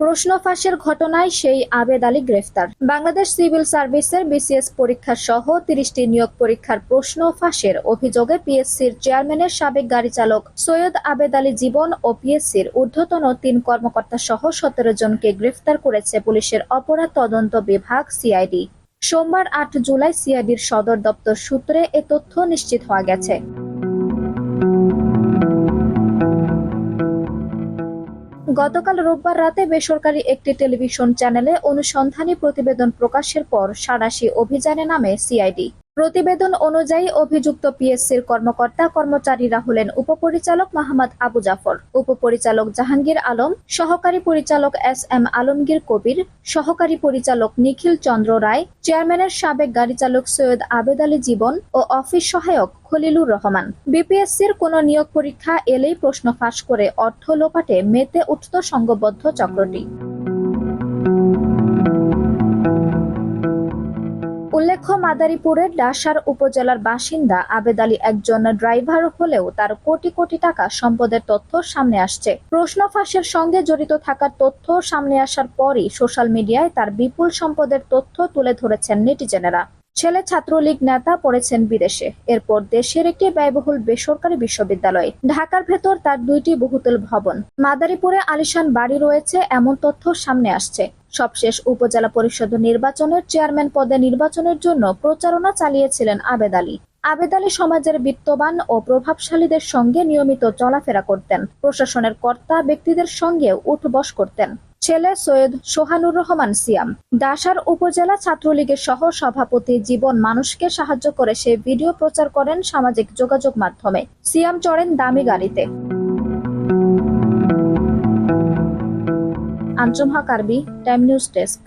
প্রশ্ন ফাঁসের ঘটনায় সেই আবেদ আলী গ্রেফতার। বাংলাদেশ সিভিল সার্ভিসের বিসিএস পরীক্ষা সহ তিরিশটি নিয়োগ পরীক্ষার প্রশ্ন ফাঁসের অভিযোগে পিএসসির চেয়ারম্যানের সাবেক গাড়ি চালক সৈয়দ আবেদ আলী জীবন ও পিএসসির ঊর্ধ্বতন তিন কর্মকর্তা সহ সতেরো জনকে গ্রেফতার করেছে পুলিশের অপরাধ তদন্ত বিভাগ সিআইডি। সোমবার আট জুলাই সিআইডির সদর দপ্তর সূত্রে এ তথ্য নিশ্চিত হওয়া গেছে। গতকাল রোববার রাতে বেসরকারি একটি টেলিভিশন চ্যানেলে অনুসন্ধানী প্রতিবেদন প্রকাশের পর সারাশি অভিযানে নামে সিআইডি। প্রতিবেদন অনুযায়ী অভিযুক্ত পিএসসির কর্মকর্তা কর্মচারীরা হলেন উপপরিচালক মাহমদ আবু জাফর, উপপরিচালক জাহাঙ্গীর আলম, সহকারী পরিচালক এস এম আলমগীর কবির, সহকারী পরিচালক নিখিল চন্দ্র রায়, চেয়ারম্যানের সাবেক গাড়ি চালক সৈয়দ আবেদ আলী জীবন ও অফিস সহায়ক খলিলুর রহমান। বিপিএসসির কোন নিয়োগ পরীক্ষা এলেই প্রশ্ন ফাঁস করে অর্থ লোপাটে মেতে উঠত সংঘবদ্ধ চক্রটি। মাদারীপুরের ডাসার উপজেলার বাসিন্দা আবেদ আলী একজন ড্রাইভার হলেও তার কোটি কোটি টাকা সম্পদের তথ্য সামনে আসছে। প্রশ্ন ফাঁসের সঙ্গে জড়িত থাকার তথ্য সামনে আসার পরই সোশ্যাল মিডিয়ায় তার বিপুল সম্পদের তথ্য তুলে ধরেছেন নেটিজেনেরা। ছেলে ছাত্রলীগ নেতা পড়েছেন বিদেশে। এরপর দেশের একটি ব্যয়বহুল বেসরকারি বিশ্ববিদ্যালয়। ঢাকার ভেতর তার দুইটি বহুতল ভবন। মাদারীপুরে আলিশান বাড়ি রয়েছে, এমন তথ্য সামনে আসছে। সবশেষ উপজেলা পরিষদ নির্বাচনের চেয়ারম্যান পদে নির্বাচনের জন্য প্রচারণা চালিয়েছিলেন আবেদ আলী। আবেদ আলী সমাজের বিত্তবান ও প্রভাবশালীদের সঙ্গে নিয়মিত চলাফেরা করতেন। প্রশাসনের কর্তা ব্যক্তিদের সঙ্গে উঠবস করতেন। ছেলে সৈয়দ সোহানুর রহমান সিয়াম। ডাসার উপজেলা ছাত্রলীগের সহ সভাপতি জীবন মানুষকে সাহায্য করে সে ভিডিও প্রচার করেন সামাজিক যোগাযোগ মাধ্যমে। সিয়াম চড়েন দামি গাড়িতে। আঞ্জুম হক আরবি টাইম নিউজ ডেস্ক।